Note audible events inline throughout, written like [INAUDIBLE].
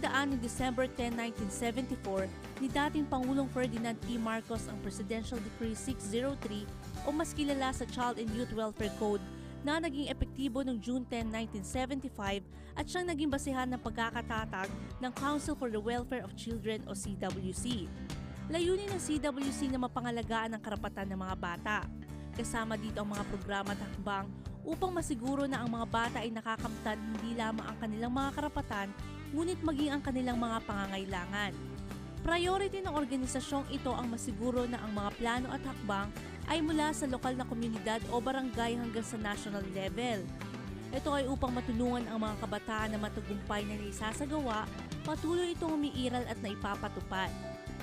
Isinagdaan ni December 10, 1974 ni dating Pangulong Ferdinand P. Marcos ang Presidential Decree 603 o mas kilala sa Child and Youth Welfare Code na naging epektibo noong June 10, 1975 at siyang naging basehan ng pagkakatatag ng Council for the Welfare of Children o CWC. Layunin ng CWC na mapangalagaan ang karapatan ng mga bata. Kasama dito ang mga programa at hakbang upang masiguro na ang mga bata ay nakakamtan hindi lamang ang kanilang mga karapatan, ngunit maging ang kanilang mga pangangailangan. Priority ng organisasyong ito ang masiguro na ang mga plano at hakbang ay mula sa lokal na komunidad o barangay hanggang sa national level. Ito ay upang matulungan ang mga kabataan na matagumpay na naisasagawa, patuloy itong umiiral at naipapatupad.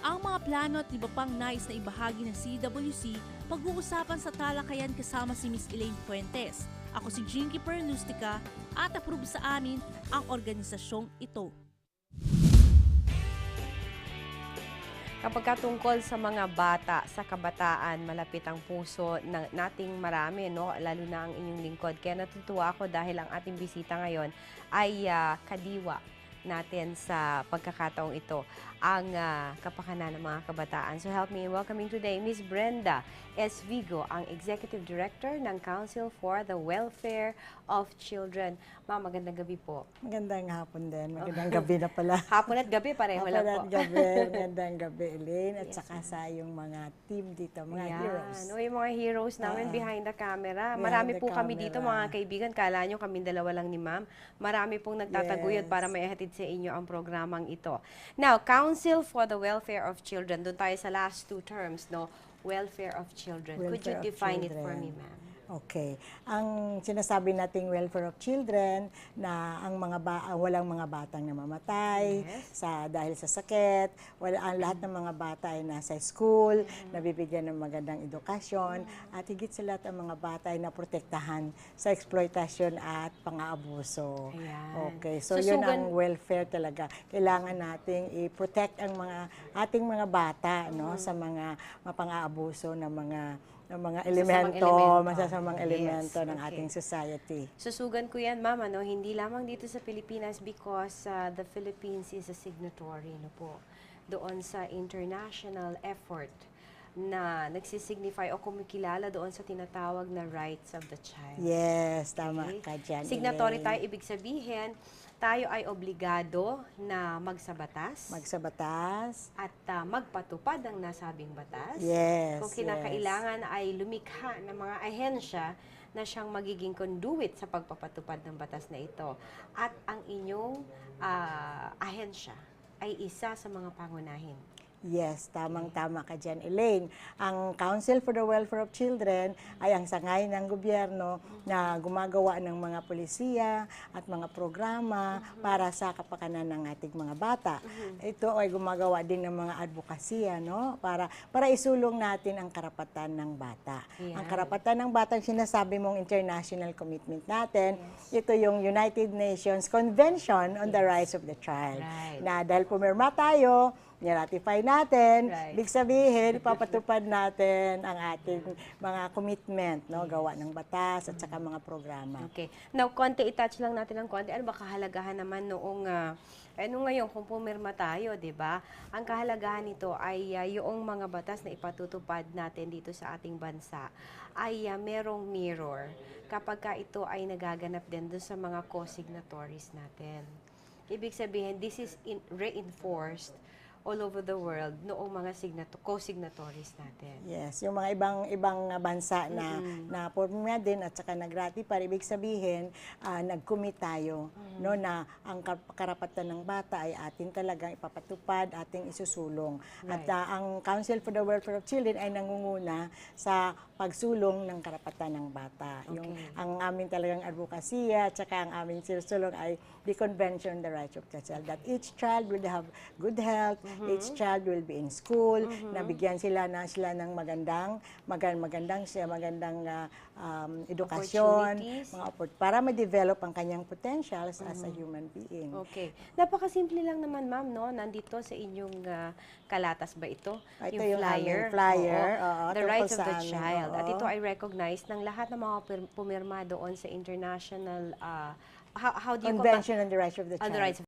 Ang mga plano at iba pang nais na ibahagi ng CWC pag-uusapan sa talakayan kasama si Miss Elaine Fuentes. Ako si Jinky Perlustica at approve sa amin ang organisasyong ito. Kapag katungkol sa mga bata, sa kabataan, malapit ang puso ng nating marami, no? lalo na ang inyong lingkod. Kaya natutuwa ako dahil ang ating bisita ngayon ay ah, kadiwa natin sa pagkakataong ito, ang ah, kapakanan ng mga kabataan. So help me in welcoming today Miss Brenda S. Vigo, ang Executive Director ng Council for the Welfare of Children. Ma'am, magandang gabi po. Magandang hapon din. Magandang gabi na pala. [LAUGHS] Hapon at gabi, pareho lang Hapon po. at gabi. [LAUGHS] Magandang gabi, Elaine. At saka sa yung mga team dito, mga Yan. heroes. O, yung mga heroes namin Oo. behind the camera. Behind Marami the po kami dito, camera. mga kaibigan. Kala nyo kami dalawa lang ni ma'am. Marami pong nagtataguyod Yes. para maihatid sa inyo ang programang ito. Now, Council for the Welfare of Children. Doon tayo sa last two terms, no? Welfare of Children. Could you Welfare define it for me, ma'am? Okay. Ang sinasabi nating welfare of children na ang mga ba- walang mga batang namamatay Yes. sa dahil sa sakit, wala ang lahat ng mga bata ay nasa school, nabibigyan ng magandang edukasyon at higit sa lahat ang mga bata ay naprotektahan sa exploitasyon at pang-aabuso. Okay, so, So, yun sugan- ang welfare talaga. Kailangan nating i-protect ang mga ating mga bata no Mm-hmm. sa mga mapang-aabuso ng mga ng mga Masasamang elemento, elemento. masasamang Yes, elemento ng okay. ating society. Susugan ko yan, ma'am, ano, hindi lamang dito sa Pilipinas because uh, the Philippines is a signatory no po, doon sa international effort na nagsisignify o kumikilala doon sa tinatawag na rights of the child. Yes, tama Okay. ka dyan. Signatory tayo, ibig sabihin, tayo ay obligado na magsabatas Magsabatas. at uh, magpatupad ng nasabing batas. Yes, Kung kinakailangan ay lumikha ng mga ahensya na siyang magiging conduit sa pagpapatupad ng batas na ito. At ang inyong ah, ahensya ay isa sa mga pangunahin. Yes, tamang-tama ka dyan, Elaine. Ang Council for the Welfare of Children ay ang sangay ng gobyerno na gumagawa ng mga polisiya at mga programa para sa kapakanan ng ating mga bata. Ito ay gumagawa din ng mga advokasya, no? Para, para isulong natin ang karapatan ng bata. Ayan. Ang karapatan ng bata, sinasabi mong international commitment natin, ito yung United Nations Convention on the Rights of the Child. Right. Na dahil pumirma tayo, niratify natin, Right. big sabihin, ipapatupad natin ang ating mga commitment, no, gawa ng batas at saka mga programa. Okay. Now, konti, i-touch lang natin ng konti. Ano ba kahalagahan naman noong, uh, ano ngayon, kung pumirma tayo, di ba? Ang kahalagahan nito ay uh, yung mga batas na ipatutupad natin dito sa ating bansa ay uh, merong mirror kapag ka ito ay nagaganap din doon sa mga co-signatories natin. Ibig sabihin, this is in- reinforced all over the world noong mga signato- co-signatories natin. Yes, yung mga ibang ibang bansa na na pumirma din at saka nag-ratify, ibig sabihin, ah, nag-commit tayo no na ang kar- karapatan ng bata ay atin talagang ipapatupad, ating isusulong. At Right. ah, ang Council for the Welfare of Children ay nangunguna sa pagsulong ng karapatan ng bata. Yung Okay. ang amin talagang advokasya at ang aming sinusulong ay the Convention on the Rights of the Child that each child will have good health, Mm-hmm. each child will be in school, nabigyan sila na sila ng magandang magan, magandang siya magandang ah, um, edukasyon, mga oppor- para ma-develop ang kanyang potentials as Mm-hmm. a human being. Okay. Napakasimple lang naman, ma'am, no? Nandito sa inyong ah, kalatas ba ito? Ah, ito yung aming flyer, oo, the tungkol rights of the amin, child. At ito ay recognized ng lahat ng mga pumirma doon sa international, ah, how, how do you Convention on the Rights of the On Child. the rights of